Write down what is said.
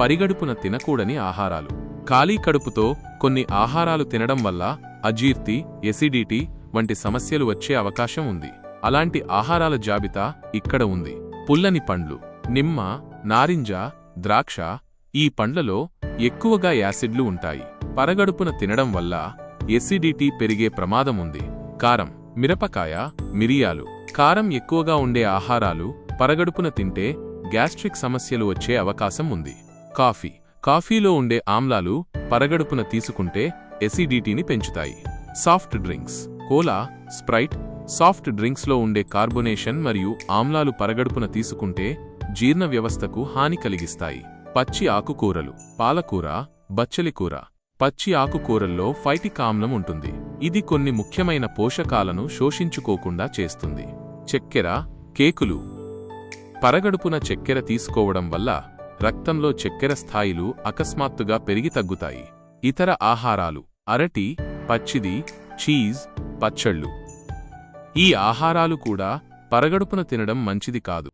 పరిగడుపున తినకూడని ఆహారాలు. ఖాళీ కడుపుతో కొన్ని ఆహారాలు తినడం వల్ల అజీర్తి ఎసిడిటీ వంటి సమస్యలు వచ్చే అవకాశం ఉంది. అలాంటి ఆహారాల జాబితా ఇక్కడ ఉంది. పుల్లని పండ్లు నిమ్మ నారింజ ద్రాక్ష ఈ పండ్లలో ఎక్కువగా యాసిడ్లు ఉంటాయి. పరగడుపున తినడం వల్ల ఎసిడిటీ పెరిగే ప్రమాదం ఉంది. కారం మిరపకాయ మిరియాలు. కారం ఎక్కువగా ఉండే ఆహారాలు పరగడుపున తింటే గ్యాస్ట్రిక్ సమస్యలు వచ్చే అవకాశం ఉంది. కాఫీ. కాఫీలో ఉండే ఆమ్లాలు పరగడుపున తీసుకుంటే ఎసిడిటీని పెంచుతాయి. Soft drinks. Cola Sprite soft డ్రింక్స్లో ఉండే కార్బొనేషన్ మరియు ఆమ్లాలు పరగడుపున తీసుకుంటే జీర్ణ వ్యవస్థకు హాని కలిగిస్తాయి. పచ్చి ఆకుకూరలు. పాలకూర బచ్చలికూర. పచ్చి ఆకుకూరల్లో ఫైటిక్ ఆమ్లం ఉంటుంది. ఇది కొన్ని ముఖ్యమైన పోషకాలను శోషించుకోకుండా చేస్తుంది. చక్కెర కేకులు. పరగడుపున చక్కెర తీసుకోవడం వల్ల రక్తంలో చక్కెర స్థాయిలు అకస్మాత్తుగా పెరిగి తగ్గుతాయి. ఇతర ఆహారాలు అరటి పచ్చిది చీజ్ పచ్చళ్ళు. ఈ ఆహారాలు కూడా పరగడుపున తినడం మంచిది కాదు.